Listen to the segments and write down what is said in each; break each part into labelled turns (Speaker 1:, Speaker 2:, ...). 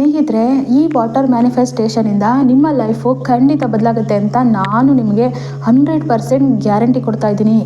Speaker 1: ಸ್ನೇಹಿತರೆ, ಈ ವಾಟರ್ ಮ್ಯಾನಿಫೆಸ್ಟೇಷನಿಂದ ನಿಮ್ಮ ಲೈಫು ಖಂಡಿತ ಬದಲಾಗುತ್ತೆ ಅಂತ ನಾನು ನಿಮಗೆ ಹಂಡ್ರೆಡ್ ಪರ್ಸೆಂಟ್ ಗ್ಯಾರಂಟಿ ಕೊಡ್ತಾ ಇದ್ದೀನಿ.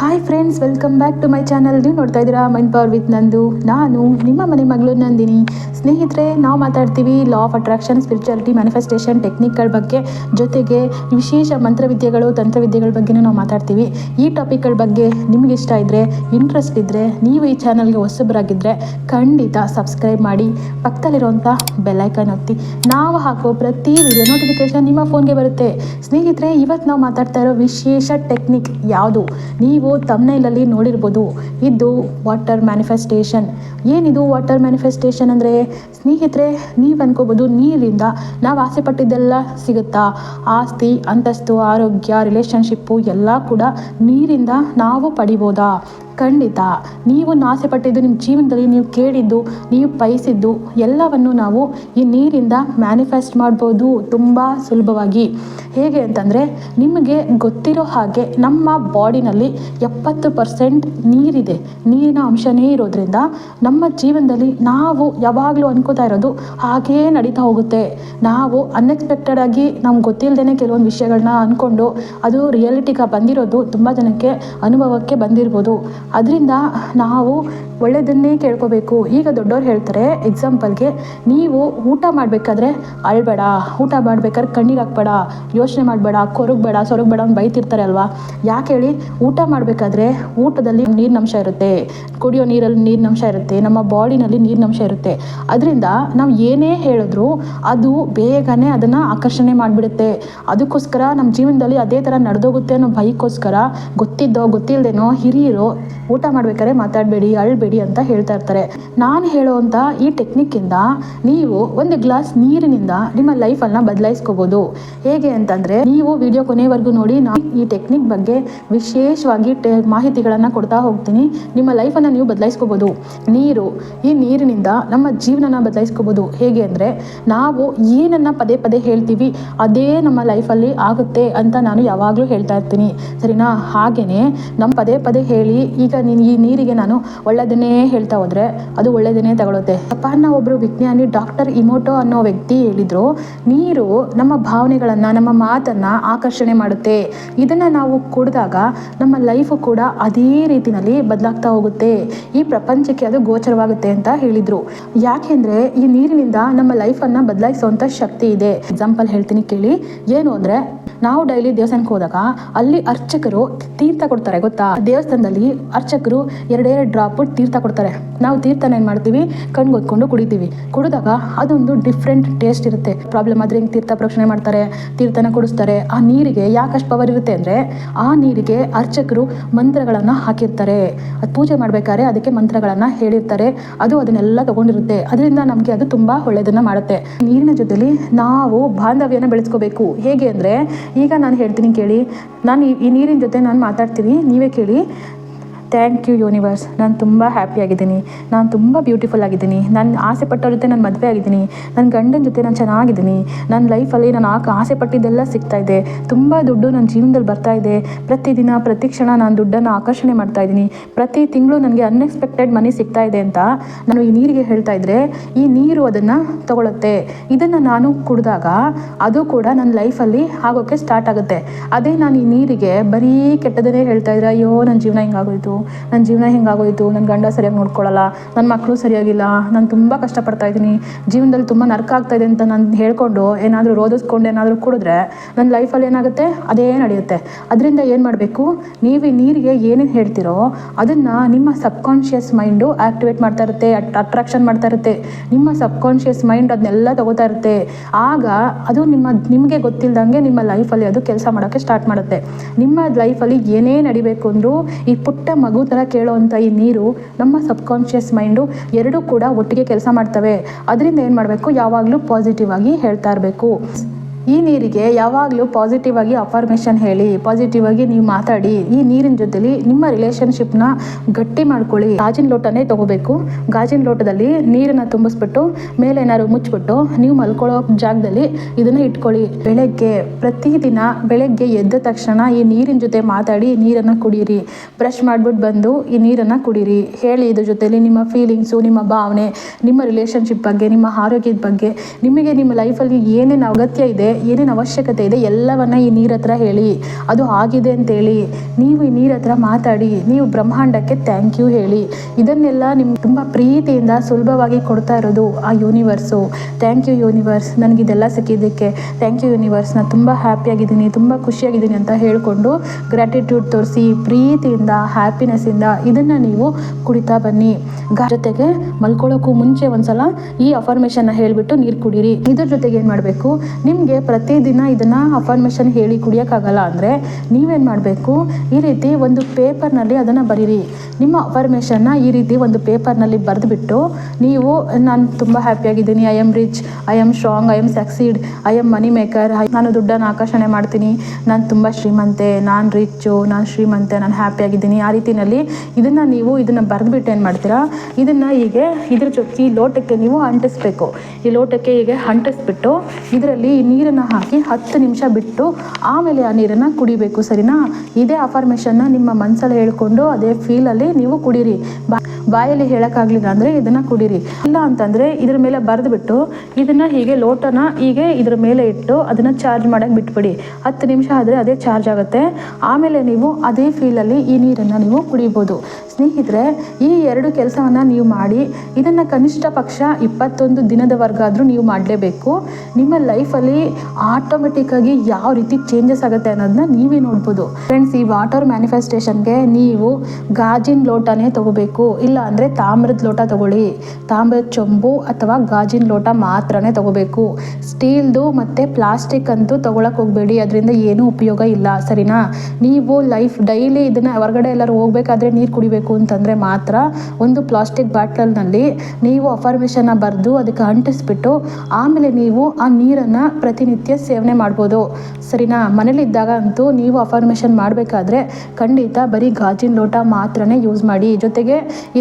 Speaker 1: Hi friends welcome back to my channel ನೀವು ನೋಡ್ತಾ ಇದ್ದೀರಾ ಮೈಂಡ್ ಪವರ್ ವಿತ್ ನಂದು. ನಾನು ನಿಮ್ಮ ಮನೆ ಮಗಳು ನಂದಿನಿ. ಸ್ನೇಹಿತರೆ, ನಾವು ಮಾತಾಡ್ತೀವಿ law of attraction spirituality manifestation ಟೆಕ್ನಿಕ್ಗಳ ಬಗ್ಗೆ. ಜೊತೆಗೆ ವಿಶೇಷ ಮಂತ್ರವಿದ್ಯೆಗಳು, ತಂತ್ರವಿದ್ಯೆಗಳ ಬಗ್ಗೆನೂ ನಾವು ಮಾತಾಡ್ತೀವಿ. ಈ ಟಾಪಿಕ್ಗಳ ಬಗ್ಗೆ ನಿಮ್ಗೆ ಇಷ್ಟ ಇದ್ದರೆ ಇಂಟ್ರೆಸ್ಟ್ ಇದ್ದರೆ ನೀವು ಈ ಚಾನಲ್ಗೆ ಹೊಸಬರಾಗಿದ್ದರೆ ಖಂಡಿತ ಸಬ್ಸ್ಕ್ರೈಬ್ ಮಾಡಿ ಪಕ್ಕದಲ್ಲಿರುವಂಥ ಬೆಲ್ಲೈಕನ್ ಒತ್ತಿ. ನಾವು ಹಾಕೋ ಪ್ರತಿ ವಿಡಿಯೋ ನೋಟಿಫಿಕೇಶನ್ ನಿಮ್ಮ ಫೋನ್ಗೆ ಬರುತ್ತೆ. ಸ್ನೇಹಿತರೆ ಇವತ್ತು ನಾವು ಮಾತಾಡ್ತಾ ಇರೋ ವಿಶೇಷ ಟೆಕ್ನಿಕ್ ಯಾವುದು? ನೀವು ತಮ್ಮನೆಯಲ್ಲಿ ನೋಡಿರ್ಬೋದು. ಇದು ವಾಟರ್ ಮ್ಯಾನಿಫೆಸ್ಟೇಷನ್ ಏನಿದು ವಾಟರ್ ಮ್ಯಾನಿಫೆಸ್ಟೇಷನ್ ಅಂದರೆ? ಸ್ನೇಹಿತರೆ, ನೀವು ಅನ್ಕೋಬೋದು, ನೀರಿಂದ ನಾವು ಆಸೆ ಪಟ್ಟಿದ್ದೆಲ್ಲ ಸಿಗುತ್ತಾ? ಆಸ್ತಿ, ಅಂತಸ್ತು, ಆರೋಗ್ಯ ರಿಲೇಷನ್ಶಿಪ್ಪು ಎಲ್ಲ ಕೂಡ ನೀರಿಂದ ನಾವು ಪಡಿಬೋದಾ? ಖಂಡಿತ. ನೀವು ನಾಸೆ ಪಟ್ಟಿದ್ದು ನಿಮ್ಮ ಜೀವನದಲ್ಲಿ ನೀವು ಕೇಳಿದ್ದು, ನೀವು ಬಯಸಿದ್ದು ಎಲ್ಲವನ್ನು ನಾವು ಈ ನೀರಿಂದ ಮ್ಯಾನಿಫೆಸ್ಟ್ ಮಾಡ್ಬೋದು ತುಂಬ ಸುಲಭವಾಗಿ. ಹೇಗೆ ಅಂತಂದರೆ ನಿಮಗೆ ಗೊತ್ತಿರೋ ಹಾಗೆ ನಮ್ಮ ಬಾಡಿನಲ್ಲಿ ಎಪ್ಪತ್ತು ಪರ್ಸೆಂಟ್ ನೀರಿದೆ. ನೀರಿನ ಅಂಶನೇ ಇರೋದ್ರಿಂದ ನಮ್ಮ ಜೀವನದಲ್ಲಿ ನಾವು ಯಾವಾಗಲೂ ಅನ್ಕೋತಾ ಇರೋದು ಹಾಗೇ ನಡೀತಾ ಹೋಗುತ್ತೆ. ನಾವು ಅನ್ಎಕ್ಸ್ಪೆಕ್ಟೆಡ್ ಆಗಿ ನಮ್ಗೆ ಗೊತ್ತಿಲ್ಲದೇ ಕೆಲವೊಂದು ವಿಷಯಗಳನ್ನ ಅಂದ್ಕೊಂಡು ಅದು ರಿಯಾಲಿಟಿಗೆ ಬಂದಿರೋದು ತುಂಬ ಜನಕ್ಕೆ ಅನುಭವಕ್ಕೆ ಬಂದಿರ್ಬೋದು. ಅದರಿಂದ ನಾವು ಒಳ್ಳೆಯದನ್ನೇ ಕೇಳ್ಕೋಬೇಕು. ಈಗ ದೊಡ್ಡವ್ರು ಹೇಳ್ತಾರೆ ಎಕ್ಸಾಂಪಲ್ಗೆ ನೀವು ಊಟ ಮಾಡಬೇಕಾದ್ರೆ ಅಳ್ಬೇಡ, ಊಟ ಮಾಡ್ಬೇಕಾದ್ರೆ ಕಣ್ಣೀರು ಹಾಕ್ಬೇಡ, ಯೋಚನೆ ಮಾಡಬೇಡ, ಕೊರಗಬೇಡ, ಸೊರಗಬೇಡ ಅಂತ ಬೈತಿರ್ತಾರೆ ಅಲ್ವಾ? ಯಾಕೆ ಹೇಳಿ, ಊಟ ಮಾಡಬೇಕಾದ್ರೆ ಊಟದಲ್ಲಿ ನೀರಿನಂಶ ಇರುತ್ತೆ. ಕುಡಿಯೋ ನೀರಲ್ಲಿ ನೀರಿನಂಶ ಇರುತ್ತೆ, ನಮ್ಮ ಬಾಡಿನಲ್ಲಿ ನೀರಿನಂಶ ಇರುತ್ತೆ. ಅದರಿಂದ ನಾವು ಏನೇ ಹೇಳಿದ್ರು ಅದು ಬೇಗನೆ ಅದನ್ನು ಆಕರ್ಷಣೆ ಮಾಡಿಬಿಡುತ್ತೆ. ಅದಕ್ಕೋಸ್ಕರ ನಮ್ಮ ಜೀವನದಲ್ಲಿ ಅದೇ ಥರ ನಡೆದೋಗುತ್ತೆ ಅನ್ನೋ ಭಯಕ್ಕೋಸ್ಕರ, ಗೊತ್ತಿದ್ದೋ ಗೊತ್ತಿಲ್ಲದೇನೋ ಹಿರಿಯರು ಊಟ ಮಾಡ್ಬೇಕಾದ್ರೆ ಮಾತಾಡಬೇಡಿ, ಅಳ್ಬೇಡಿ ಅಂತ ಹೇಳ್ತಾ ಇರ್ತಾರೆ. ನಾನು ಹೇಳೋವಂಥ ಈ ಟೆಕ್ನಿಕ್ಕಿಂದ ನೀವು ಒಂದು ಗ್ಲಾಸ್ ನೀರಿನಿಂದ ನಿಮ್ಮ ಲೈಫನ್ನು ಬದಲಾಯಿಸ್ಕೋಬೋದು. ಹೇಗೆ ಅಂತಂದರೆ ನೀವು ವಿಡಿಯೋ ಕೊನೆವರೆಗೂ ನೋಡಿ, ನಾನು ಈ ಟೆಕ್ನಿಕ್ ಬಗ್ಗೆ ವಿಶೇಷವಾಗಿ ಟೆ, ಮಾಹಿತಿಗಳನ್ನು ಕೊಡ್ತಾ ಹೋಗ್ತೀನಿ. ನಿಮ್ಮ ಲೈಫನ್ನು ನೀವು ಬದಲಾಯಿಸ್ಕೋಬೋದು. ನೀರು ಈ ನೀರಿನಿಂದ ನಮ್ಮ ಜೀವನನ ಬದಲಾಯಿಸ್ಕೋಬೋದು. ಹೇಗೆ ಅಂದರೆ ನಾವು ಏನನ್ನು ಪದೇ ಪದೇ ಹೇಳ್ತೀವಿ, ಅದೇ ನಮ್ಮ ಲೈಫಲ್ಲಿ ಆಗುತ್ತೆ ಅಂತ ನಾನು ಯಾವಾಗಲೂ ಹೇಳ್ತಾ ಇರ್ತೀನಿ. ಸರಿನಾ? ಹಾಗೆಯೇ ನಮ್ಮ ಪದೇ ಪದೇ ಹೇಳಿ, ಈಗ ನೀನು ಈ ನೀರಿಗೆ ನಾನು ಒಳ್ಳೆಯದನ್ನೇ ಹೇಳ್ತಾ ಹೋದರೆ ಅದು ಒಳ್ಳೆಯದನ್ನೇ ತಗೊಳುತ್ತೆ. ಜಪಾನ್ನ ಒಬ್ಬರು ವಿಜ್ಞಾನಿ ಡಾಕ್ಟರ್ ಇಮೋಟೋ ಅನ್ನೋ ವ್ಯಕ್ತಿ ಹೇಳಿದರು, ನೀರು ನಮ್ಮ ಭಾವನೆಗಳನ್ನು, ನಮ್ಮ ಮಾತನ್ನು ಆಕರ್ಷಣೆ ಮಾಡುತ್ತೆ. ಇದನ್ನು ನಾವು ಕುಡಿದಾಗ ನಮ್ಮ ಲೈಫು ಕೂಡ ಅದೇ ರೀತಿಯಲ್ಲಿ ಬದಲಾಗ್ತಾ ಹೋಗುತ್ತೆ. ಈ ಪ್ರಪಂಚಕ್ಕೆ ಅದು ಗೋಚರವಾಗುತ್ತೆ ಅಂತ ಹೇಳಿದರು. ಯಾಕೆಂದರೆ ಈ ನೀರಿನಿಂದ ನಮ್ಮ ಲೈಫನ್ನು ಬದಲಾಯಿಸುವಂಥ ಶಕ್ತಿ ಇದೆ. ಎಕ್ಸಾಂಪಲ್ ಹೇಳ್ತೀನಿ ಕೇಳಿ. ಏನು ಅಂದರೆ, ನಾವು ಡೈಲಿ ದೇವಸ್ಥಾನಕ್ಕೆ ಹೋದಾಗ ಅಲ್ಲಿ ಅರ್ಚಕರು ತೀರ್ಥ ಕೊಡ್ತಾರೆ, ಗೊತ್ತಾ? ದೇವಸ್ಥಾನದಲ್ಲಿ ಅರ್ಚಕರು ಎರಡೆರಡು ಡ್ರಾಪ್ ತೀರ್ಥ ಕೊಡ್ತಾರೆ. ನಾವು ತೀರ್ಥನ ಏನು ಮಾಡ್ತೀವಿ? ಕಣ್ಣು ಹೊತ್ಕೊಂಡು ಕುಡಿತೀವಿ. ಕುಡಿದಾಗ ಅದೊಂದು ಡಿಫ್ರೆಂಟ್ ಟೇಸ್ಟ್ ಇರುತ್ತೆ. ಪ್ರಾಬ್ಲಮ್ ಆದರೆ ಹಿಂಗೆ ತೀರ್ಥ ಪ್ರೋಕ್ಷಣೆ ಮಾಡ್ತಾರೆ, ತೀರ್ಥನ ಕುಡಿಸ್ತಾರೆ. ಆ ನೀರಿಗೆ ಯಾಕಷ್ಟು ಪವರ್ ಇರುತ್ತೆ ಅಂದರೆ, ಆ ನೀರಿಗೆ ಅರ್ಚಕರು ಮಂತ್ರಗಳನ್ನು ಹಾಕಿರ್ತಾರೆ. ಅದು ಪೂಜೆ ಮಾಡಬೇಕಾದ್ರೆ ಅದಕ್ಕೆ ಮಂತ್ರಗಳನ್ನು ಹೇಳಿರ್ತಾರೆ. ಅದು ಅದನ್ನೆಲ್ಲ ತಗೊಂಡಿರುತ್ತೆ. ಅದರಿಂದ ನಮಗೆ ಅದು ತುಂಬ ಒಳ್ಳೆಯದನ್ನು ಮಾಡುತ್ತೆ. ನೀರಿನ ಜೊತೆಲಿ ನಾವು ಬಾಂಧವ್ಯನ ಬೆಳೆಸ್ಕೋಬೇಕು. ಹೇಗೆ ಅಂದರೆ, ಈಗ ನಾನು ಹೇಳ್ತೀನಿ ಕೇಳಿ. ನಾನು ಈ ನೀರಿನ ಜೊತೆ ನಾನು ಮಾತಾಡ್ತೀನಿ ನೀವೇ ಕೇಳಿ. Thank you universe. ನಾನು ತುಂಬ ಹ್ಯಾಪಿಯಾಗಿದ್ದೀನಿ ನಾನು ತುಂಬ ಬ್ಯೂಟಿಫುಲ್ ಆಗಿದ್ದೀನಿ. ನಾನು ಆಸೆ ಪಟ್ಟವ್ರ ಜೊತೆ ನಾನು ಮದುವೆ ಆಗಿದ್ದೀನಿ. ನನ್ನ ಗಂಡನ ಜೊತೆ ನಾನು ಚೆನ್ನಾಗಿದ್ದೀನಿ. ನನ್ನ ಲೈಫಲ್ಲಿ ನಾನು ಆಕ ಆಸೆ ಪಟ್ಟಿದ್ದೆಲ್ಲ ಸಿಗ್ತಾ ಇದೆ. ತುಂಬ ದುಡ್ಡು ನನ್ನ ಜೀವನದಲ್ಲಿ ಬರ್ತಾ ಇದೆ. ಪ್ರತಿದಿನ, ಪ್ರತಿ ಕ್ಷಣ ನಾನು ದುಡ್ಡನ್ನು ಆಕರ್ಷಣೆ ಮಾಡ್ತಾ ಇದ್ದೀನಿ ಪ್ರತಿ ತಿಂಗಳು ನನಗೆ ಅನ್ಎಕ್ಸ್ಪೆಕ್ಟೆಡ್ ಮನಿ ಸಿಗ್ತಾ ಇದೆ ಅಂತ ನಾನು ಈ ನೀರಿಗೆ ಹೇಳ್ತಾ ಇದ್ದರೆ ಈ ನೀರು ಅದನ್ನು ತಗೊಳುತ್ತೆ. ಇದನ್ನು ನಾನು ಕುಡಿದಾಗ ಅದು ಕೂಡ ನನ್ನ ಲೈಫಲ್ಲಿ ಆಗೋಕ್ಕೆ ಸ್ಟಾರ್ಟ್ ಆಗುತ್ತೆ. ಅದೇ ನಾನು ಈ ನೀರಿಗೆ ಬರೀ ಕೆಟ್ಟದನ್ನೇ ಹೇಳ್ತಾ ಇದ್ರೆ, ಅಯ್ಯೋ ನನ್ನ ಜೀವನ ಹಿಂಗಾಗೋಯ್ತು. ನನ್ನ ಜೀವನ ಹಿಂಗಾಗೋಯಿತು ನನ್ನ ಗಂಡ ಸರಿಯಾಗಿ ನೋಡ್ಕೊಳ್ಳಲ್ಲ ನನ್ನ ಮಕ್ಕಳು ಸರಿಯಾಗಿಲ್ಲ, ನಾನು ತುಂಬ ಕಷ್ಟಪಡ್ತಾ ಇದ್ದೀನಿ. ಜೀವನದಲ್ಲಿ ತುಂಬ ನರ್ಕ ಆಗ್ತಾ ಇದೆ ಅಂತ ನಾನು ಹೇಳ್ಕೊಂಡು ಏನಾದರೂ ರೋದಿಸ್ಕೊಂಡು ಏನಾದರೂ ಕುಡಿದ್ರೆ ನನ್ನ ಲೈಫಲ್ಲಿ ಏನಾಗುತ್ತೆ? ಅದೇ ನಡೆಯುತ್ತೆ. ಅದರಿಂದ ಏನು ಮಾಡಬೇಕು? ನೀವು ನೀರಿಗೆ ಏನೇನು ಹೇಳ್ತಿರೋ ಅದನ್ನು ನಿಮ್ಮ ಸಬ್ಕಾನ್ಷಿಯಸ್ ಮೈಂಡು ಆ್ಯಕ್ಟಿವೇಟ್ ಮಾಡ್ತಾ ಇರುತ್ತೆ ಅಟ್ರಾಕ್ಷನ್ ಮಾಡ್ತಾ ಇರುತ್ತೆ. ನಿಮ್ಮ ಸಬ್ಕಾನ್ಷಿಯಸ್ ಮೈಂಡ್ ಅದನ್ನೆಲ್ಲ ತಗೋತಾ ಇರುತ್ತೆ. ಆಗ ಅದು ನಿಮ್ಮ, ನಿಮಗೆ ಗೊತ್ತಿಲ್ಲದಂಗೆ ನಿಮ್ಮ ಲೈಫಲ್ಲಿ ಅದು ಕೆಲಸ ಮಾಡೋಕ್ಕೆ ಸ್ಟಾರ್ಟ್ ಮಾಡುತ್ತೆ. ನಿಮ್ಮ ಲೈಫಲ್ಲಿ ಏನೇ ನಡಿಬೇಕು ಅಂದರೂ ಈ ಪುಟ್ಟ ಮಗು ಥರ ಕೇಳೋವಂಥ ಈ ನೀರು ನಮ್ಮ ಸಬ್ಕಾನ್ಷಿಯಸ್ ಮೈಂಡು ಎರಡೂ ಕೂಡ ಒಟ್ಟಿಗೆ ಕೆಲಸ ಮಾಡ್ತವೆ. ಅದರಿಂದ ಏನು ಮಾಡಬೇಕು? ಯಾವಾಗಲೂ ಪಾಸಿಟಿವ್ ಆಗಿ ಹೇಳ್ತಾ ಇರಬೇಕು. ಈ ನೀರಿಗೆ ಯಾವಾಗಲೂ ಪಾಸಿಟಿವ್ ಆಗಿ ಅಫರ್ಮೇಷನ್ ಹೇಳಿ ಪಾಸಿಟಿವ್ ಆಗಿ ನೀವು ಮಾತಾಡಿ, ಈ ನೀರಿನ ಜೊತೆಲಿ ನಿಮ್ಮ ರಿಲೇಶನ್ಶಿಪ್ನ ಗಟ್ಟಿ ಮಾಡ್ಕೊಳ್ಳಿ. ಗಾಜಿನ ಲೋಟನೇ ತಗೋಬೇಕು. ಗಾಜಿನ ಲೋಟದಲ್ಲಿ ನೀರನ್ನು ತುಂಬಿಸ್ಬಿಟ್ಟು, ಮೇಲೆ ಏನಾದ್ರು ಮುಚ್ಚಿಬಿಟ್ಟು ನೀವು ಮಲ್ಕೊಳ್ಳೋ ಜಾಗದಲ್ಲಿ ಇದನ್ನು ಇಟ್ಕೊಳ್ಳಿ. ಬೆಳಗ್ಗೆ, ಪ್ರತಿದಿನ ಬೆಳಗ್ಗೆ ಎದ್ದ ತಕ್ಷಣ ಈ ನೀರಿನ ಜೊತೆ ಮಾತಾಡಿ, ನೀರನ್ನು ಕುಡೀರಿ. ಬ್ರಷ್ ಮಾಡ್ಬಿಟ್ಟು ಬಂದು ಈ ನೀರನ್ನು ಕುಡೀರಿ. ಹೇಳಿ ಇದ್ರ ಜೊತೆಲಿ ನಿಮ್ಮ ಫೀಲಿಂಗ್ಸು ನಿಮ್ಮ ಭಾವನೆ, ನಿಮ್ಮ ರಿಲೇಶನ್ಶಿಪ್ ಬಗ್ಗೆ, ನಿಮ್ಮ ಆರೋಗ್ಯದ ಬಗ್ಗೆ, ನಿಮಗೆ ನಿಮ್ಮ ಲೈಫಲ್ಲಿ ಏನೇನು ಅಗತ್ಯ ಇದೆ ಏನೇನು ಅವಶ್ಯಕತೆ ಇದೆ ಎಲ್ಲವನ್ನ ಈ ನೀರ ಹತ್ರ ಹೇಳಿ. ಅದು ಆಗಿದೆ ಅಂತೇಳಿ ನೀವು ಈ ನೀರ ಹತ್ರ ಮಾತಾಡಿ, ನೀವು ಬ್ರಹ್ಮಾಂಡಕ್ಕೆ ಥ್ಯಾಂಕ್ ಯು ಹೇಳಿ. ಇದನ್ನೆಲ್ಲ ನಿಮ್ಗೆ ತುಂಬ ಪ್ರೀತಿಯಿಂದ ಸುಲಭವಾಗಿ ಕೊಡ್ತಾ ಇರೋದು ಆ ಯೂನಿವರ್ಸು ಥ್ಯಾಂಕ್ ಯು ಯೂನಿವರ್ಸ್ ನನಗೆ ಇದೆಲ್ಲ ಸಿಕ್ಕಿದ್ದಕ್ಕೆ ಥ್ಯಾಂಕ್ ಯು ಯೂನಿವರ್ಸ್ ನಾನು ತುಂಬ ಹ್ಯಾಪಿಯಾಗಿದ್ದೀನಿ ತುಂಬ ಖುಷಿಯಾಗಿದ್ದೀನಿ ಅಂತ ಹೇಳಿಕೊಂಡು ಗ್ರ್ಯಾಟಿಟ್ಯೂಡ್ ತೋರಿಸಿ ಪ್ರೀತಿಯಿಂದ ಹ್ಯಾಪಿನೆಸ್ಸಿಂದ ಇದನ್ನು ನೀವು ಕುಡಿತಾ ಬನ್ನಿ. ಜೊತೆಗೆ ಮಲ್ಕೊಳ್ಳೋಕ್ಕೂ ಮುಂಚೆ ಒಂದ್ಸಲ ಈ ಅಫಾರ್ಮೇಶನ್ನ ಹೇಳಿಬಿಟ್ಟು ನೀರು ಕುಡೀರಿ. ಇದ್ರ ಜೊತೆಗೆ ಏನು ಮಾಡಬೇಕು? ನಿಮಗೆ ಪ್ರತಿದಿನ ಇದನ್ನು ಅಫರ್ಮೇಷನ್ ಹೇಳಿ ಕುಡಿಯೋಕ್ಕಾಗಲ್ಲ ಅಂದರೆ ನೀವೇನು ಮಾಡಬೇಕು? ಈ ರೀತಿ ಒಂದು ಪೇಪರ್ನಲ್ಲಿ ಅದನ್ನು ಬರೀರಿ. ನಿಮ್ಮ ಅಫರ್ಮೇಷನ್ನ ಈ ರೀತಿ ಒಂದು ಪೇಪರ್ನಲ್ಲಿ ಬರೆದುಬಿಟ್ಟು ನೀವು, ನಾನು ತುಂಬ ಹ್ಯಾಪಿಯಾಗಿದ್ದೀನಿ I am rich I am strong I am succeed I am money maker ನಾನು ದುಡ್ಡನ್ನು ಆಕರ್ಷಣೆ ಮಾಡ್ತೀನಿ. ನಾನು ತುಂಬ ಶ್ರೀಮಂತೆ, ನಾನು ರಿಚ್ಚು ನಾನು ಶ್ರೀಮಂತೆ, ನಾನು ಹ್ಯಾಪಿಯಾಗಿದ್ದೀನಿ ಆ ರೀತಿಯಲ್ಲಿ ಇದನ್ನು ನೀವು ಇದನ್ನು ಬರೆದುಬಿಟ್ಟು ಏನು ಮಾಡ್ತೀರಾ? ಇದನ್ನು ಹೀಗೆ ಇದ್ರ ಜೊತೆ ಈ ಲೋಟಕ್ಕೆ ನೀವು ಅಂಟಿಸ್ಬೇಕು. ಈ ಲೋಟಕ್ಕೆ ಹೀಗೆ ಅಂಟಿಸ್ಬಿಟ್ಟು ಇದರಲ್ಲಿ ಈ ನೀರನ್ನು ಹಾಕಿ ಹತ್ತು ನಿಮಿಷ ಬಿಟ್ಟು ಆಮೇಲೆ ಆ ನೀರನ್ನು ಕುಡಿಬೇಕು, ಸರಿನಾ? ಇದೇ ಅಫಾರ್ಮೇಷನ್ನ ನಿಮ್ಮ ಮನಸ್ಸಲ್ಲಿ ಹೇಳ್ಕೊಂಡು ಅದೇ ಫೀಲಲ್ಲಿ ನೀವು ಕುಡೀರಿ. ಬಾಯಲ್ಲಿ ಹೇಳೋಕ್ಕಾಗಲಿಲ್ಲ ಅಂದರೆ ಇದನ್ನು ಕುಡೀರಿ. ಇಲ್ಲ ಅಂತಂದರೆ ಇದ್ರ ಮೇಲೆ ಬರೆದ್ಬಿಟ್ಟು ಇದನ್ನು ಹೀಗೆ ಲೋಟನ ಹೀಗೆ ಇದ್ರ ಮೇಲೆ ಇಟ್ಟು ಅದನ್ನು ಚಾರ್ಜ್ ಮಾಡೋಕ್ಕೆ ಬಿಟ್ಬಿಡಿ. ಹತ್ತು ನಿಮಿಷ ಆದರೆ ಅದೇ ಚಾರ್ಜ್ ಆಗುತ್ತೆ. ಆಮೇಲೆ ನೀವು ಅದೇ ಫೀಲಲ್ಲಿ ಈ ನೀರನ್ನು ನೀವು ಕುಡಿಬೋದು. ಸ್ನೇಹಿತರೆ, ಈ ಎರಡು ಕೆಲಸವನ್ನು ನೀವು ಮಾಡಿ, ಇದನ್ನು ಕನಿಷ್ಠ ಪಕ್ಷ ಇಪ್ಪತ್ತೊಂದು ದಿನದವರೆಗಾದರೂ ನೀವು ಮಾಡಲೇಬೇಕು. ನಿಮ್ಮ ಲೈಫಲ್ಲಿ ಆಟೋಮೆಟಿಕ್ಕಾಗಿ ಯಾವ ರೀತಿ ಚೇಂಜಸ್ ಆಗುತ್ತೆ ಅನ್ನೋದನ್ನ ನೀವೇ ನೋಡ್ಬೋದು. ಫ್ರೆಂಡ್ಸ್ ಈ ವಾಟರ್ ಮ್ಯಾನಿಫೆಸ್ಟೇಷನ್ಗೆ ನೀವು ಗಾಜಿನ ಲೋಟನೇ ತಗೋಬೇಕು. ಇಲ್ಲ ಅಂದರೆ ತಾಮ್ರದ ಲೋಟ ತಗೊಳ್ಳಿ. ತಾಮ್ರದ ಚೊಂಬು ಅಥವಾ ಗಾಜಿನ ಲೋಟ ಮಾತ್ರನೇ ತಗೋಬೇಕು. ಸ್ಟೀಲ್ದು ಮತ್ತು ಪ್ಲಾಸ್ಟಿಕ್ ಅಂತೂ ತಗೊಳಕ್ಕೆ ಹೋಗಬೇಡಿ. ಅದರಿಂದ ಏನೂ ಉಪಯೋಗ ಇಲ್ಲ. ಸರಿನಾ? ನೀವು ಲೈಫ್ ಡೈಲಿ ಇದನ್ನು ಹೊರಗಡೆ ಎಲ್ಲರೂ ಹೋಗಬೇಕಾದ್ರೆ ನೀರು ಕುಡಿಬೇಕು ಅಂತಂದರೆ ಮಾತ್ರ ಒಂದು ಪ್ಲಾಸ್ಟಿಕ್ ಬಾಟ್ಲಲ್ಲಿ ನೀವು ಅಫರ್ಮೇಷನ್ನ ಬರೆದು ಅದಕ್ಕೆ ಅಂಟಿಸ್ಬಿಟ್ಟು ಆಮೇಲೆ ನೀವು ಆ ನೀರನ್ನು ಪ್ರತಿನಿತ್ಯ ಸೇವನೆ ಮಾಡ್ಬೋದು. ಸರಿನಾ? ಮನೇಲಿದ್ದಾಗ ಅಂತೂ ನೀವು ಅಫರ್ಮೇಷನ್ ಮಾಡಬೇಕಾದ್ರೆ ಖಂಡಿತ ಬರೀ ಗಾಜಿನ ಲೋಟ ಮಾತ್ರನೇ ಯೂಸ್ ಮಾಡಿ. ಜೊತೆಗೆ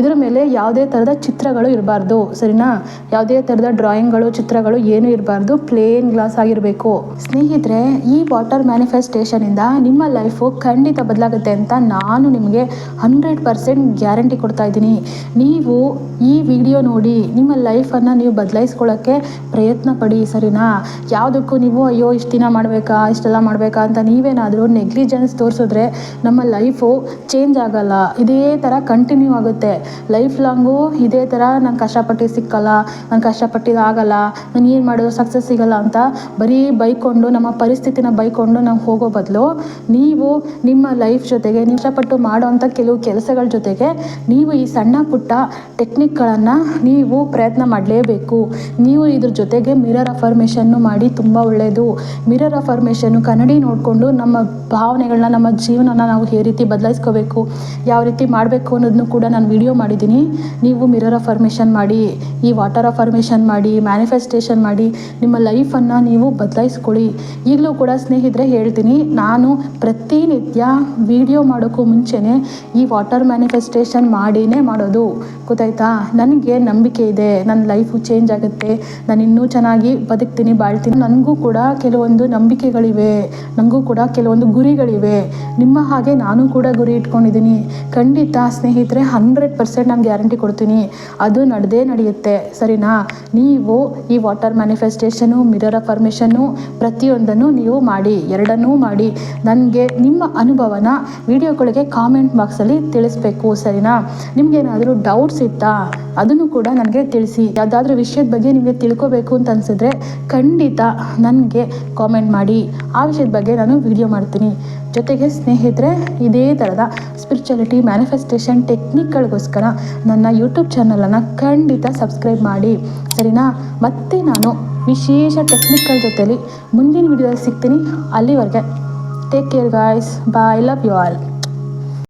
Speaker 1: ಇದ್ರ ಮೇಲೆ ಯಾವುದೇ ಥರದ ಚಿತ್ರಗಳು ಇರಬಾರ್ದು, ಸರಿನಾ? ಯಾವುದೇ ಥರದ ಡ್ರಾಯಿಂಗ್ಗಳು ಚಿತ್ರಗಳು ಏನೂ ಇರಬಾರ್ದು ಪ್ಲೇನ್ ಗ್ಲಾಸ್ ಆಗಿರಬೇಕು. ಸ್ನೇಹಿತರೆ, ಈ ವಾಟರ್ ಮ್ಯಾನಿಫೆಸ್ಟೇಷನಿಂದ ನಿಮ್ಮ ಲೈಫು ಖಂಡಿತ ಬದಲಾಗುತ್ತೆ ಅಂತ ನಾನು ನಿಮಗೆ ಹಂಡ್ರೆಡ್ ಪರ್ಸೆಂಟ್ ಗ್ಯಾರಂಟಿ ಕೊಡ್ತಾ ಇದ್ದೀನಿ. ನೀವು ಈ ವಿಡಿಯೋ ನೋಡಿ, ನಿಮ್ಮ ಲೈಫನ್ನು ನೀವು ಬದಲಾಯಿಸ್ಕೊಳ್ಳೋಕ್ಕೆ ಪ್ರಯತ್ನ ಪಡಿ, ಸರಿನಾ? ಯಾವುದಕ್ಕೂ ನೀವು, ಅಯ್ಯೋ, ಇಷ್ಟು ದಿನ ಮಾಡಬೇಕಾ, ಇಷ್ಟೆಲ್ಲ ಮಾಡಬೇಕಾ ಅಂತ ನೀವೇನಾದರೂ ನೆಗ್ಲಿಜೆನ್ಸ್ ತೋರಿಸಿದ್ರೆ ನಮ್ಮ ಲೈಫು ಚೇಂಜ್ ಆಗಲ್ಲ. ಇದೇ ಥರ ಕಂಟಿನ್ಯೂ ಆಗುತ್ತೆ. ಲೈಫ್ ಲಾಂಗು ಇದೇ ಥರ ನಾನು ಕಷ್ಟಪಟ್ಟು ಸಿಕ್ಕಲ್ಲ ನಾನು ಕಷ್ಟಪಟ್ಟಿದ್ದು ಆಗಲ್ಲ ನಾನು ಏನು ಮಾಡೋದು ಸಕ್ಸಸ್ ಸಿಗಲ್ಲ ಅಂತ ಬರೀ ಬೈಕೊಂಡು, ನಮ್ಮ ಪರಿಸ್ಥಿತಿನ ಬೈಕೊಂಡು ನಾವು ಹೋಗೋ ಬದಲು ನೀವು ನಿಮ್ಮ ಲೈಫ್ ಜೊತೆಗೆ, ನೀವು ಇಷ್ಟಪಟ್ಟು ಮಾಡೋವಂಥ ಕೆಲವು ಕೆಲಸಗಳ ಜೊತೆಗೆ ನೀವು ಈ ಸಣ್ಣ ಪುಟ್ಟ ಟೆಕ್ನಿಕ್ಗಳನ್ನು ನೀವು ಪ್ರಯತ್ನ ಮಾಡಲೇಬೇಕು. ನೀವು ಇದ್ರ ಜೊತೆಗೆ ಮಿರರ್ ಅಫರ್ಮೇಷನ್ನು ಮಾಡಿ ತುಂಬ ಒಳ್ಳೆಯದು ಮಿರರ್ ಅಫರ್ಮೇಷನ್ನು ಕನ್ನಡಿ ನೋಡಿಕೊಂಡು ನಮ್ಮ ಭಾವನೆಗಳನ್ನ ನಮ್ಮ ಜೀವನನ ನಾವು ಈ ರೀತಿ ಬದಲಾಯಿಸ್ಕೋಬೇಕು. ಯಾವ ರೀತಿ ಮಾಡಬೇಕು ಅನ್ನೋದನ್ನು ಕೂಡ ನಾನು ವಿಡಿಯೋ ಮಾಡಿದ್ದೀನಿ. ನೀವು ಮಿರರ್ ಅಫರ್ಮೇಷನ್ ಮಾಡಿ, ಈ ವಾಟರ್ ಅಫರ್ಮೇಷನ್ ಮಾಡಿ ಮ್ಯಾನಿಫೆಸ್ಟೇಷನ್ ಮಾಡಿ, ನಿಮ್ಮ ಲೈಫನ್ನು ನೀವು ಬದಲಾಯಿಸ್ಕೊಳ್ಳಿ. ಈಗಲೂ ಕೂಡ ಸ್ನೇಹಿತರೆ ಹೇಳ್ತೀನಿ, ನಾನು ಪ್ರತಿನಿತ್ಯ ವಿಡಿಯೋ ಮಾಡೋಕ್ಕೂ ಮುಂಚೆನೇ ಈ ವಾಟರ್ ಮ್ಯಾನಿಫೆಸ್ಟೇಷನ್ ಮಾಡಿನೇ ಮಾಡೋದು. ಗೊತ್ತಾಯ್ತಾ? ನನಗೆ ನಂಬಿಕೆ ಇದೆ, ನನ್ನ ಲೈಫು ಚೇಂಜ್ ಆಗುತ್ತೆ, ನಾನು ಇನ್ನೂ ಚೆನ್ನಾಗಿ ಬದುಕ್ತೀನಿ, ಬಾಳ್ತೀನಿ. ನನಗೂ ಕೂಡ ಕೆಲವೊಂದು ನಂಬಿಕೆಗಳಿವೆ ನನಗೂ ಕೂಡ ಕೆಲವೊಂದು ಗುರಿಗಳಿವೆ. ನಿಮ್ಮ ಹಾಗೆ ನಾನು ಕೂಡ ಗುರಿ ಇಟ್ಕೊಂಡಿದ್ದೀನಿ. ಖಂಡಿತ ಸ್ನೇಹಿತರೆ ಹಂಡ್ರೆಡ್ ಪರ್ಸೆಂಟ್ ನಾನು ಗ್ಯಾರಂಟಿ ಕೊಡ್ತೀನಿ. ಅದು ನಡೆದೇ ನಡೆಯುತ್ತೆ. ಸರಿನಾ? ನೀವು ಈ ವಾಟರ್ ಮ್ಯಾನಿಫೆಸ್ಟೇಷನು ಮಿರರ್ ಅಫರ್ಮೇಷನ್ನು ಪ್ರತಿಯೊಂದನ್ನು ನೀವು ಮಾಡಿ, ಎರಡನ್ನೂ ಮಾಡಿ. ನನಗೆ ನಿಮ್ಮ ಅನುಭವನ ವಿಡಿಯೋಗಳಿಗೆ ಕಾಮೆಂಟ್ ಬಾಕ್ಸಲ್ಲಿ ತಿಳಿಸ್ಬೇಕು, ಸರಿನಾ? ನಿಮಗೇನಾದರೂ ಡೌಟ್ಸ್ ಇತ್ತಾ? ಅದನ್ನು ಕೂಡ ನನಗೆ ತಿಳಿಸಿ. ಯಾವುದಾದ್ರೂ ವಿಷಯದ ಬಗ್ಗೆ ನಿಮಗೆ ತಿಳ್ಕೊಬೇಕು ಅಂತ ಅನಿಸಿದ್ರೆ ಖಂಡಿತ ನನಗೆ ಕಾಮೆಂಟ್ ಮಾಡಿ. ಆ ವಿಷಯದ ಬಗ್ಗೆ ನಾನು ವಿಡಿಯೋ ಮಾಡ್ತೀನಿ. ಜೊತೆಗೆ ಸ್ನೇಹಿತರೆ, ಇದೇ ಥರದ ಸ್ಪಿರಿಚುಯಾಲಿಟಿ ಮ್ಯಾನಿಫೆಸ್ಟೇಷನ್ ಟೆಕ್ನಿಕ್ಗಳಿಗೋಸ್ಕರ ನನ್ನ ಯೂಟ್ಯೂಬ್ ಚಾನಲನ್ನು ಖಂಡಿತ ಸಬ್ಸ್ಕ್ರೈಬ್ ಮಾಡಿ. ಸರಿನಾ? ಮತ್ತೆ ನಾನು ವಿಶೇಷ ಟೆಕ್ನಿಕಲ್ ಜೊತೆಯಲ್ಲಿ ಮುಂದಿನ ವಿಡಿಯೋದಲ್ಲಿ ಸಿಗ್ತೀನಿ. ಅಲ್ಲಿವರೆಗೆ take care guys bye love you all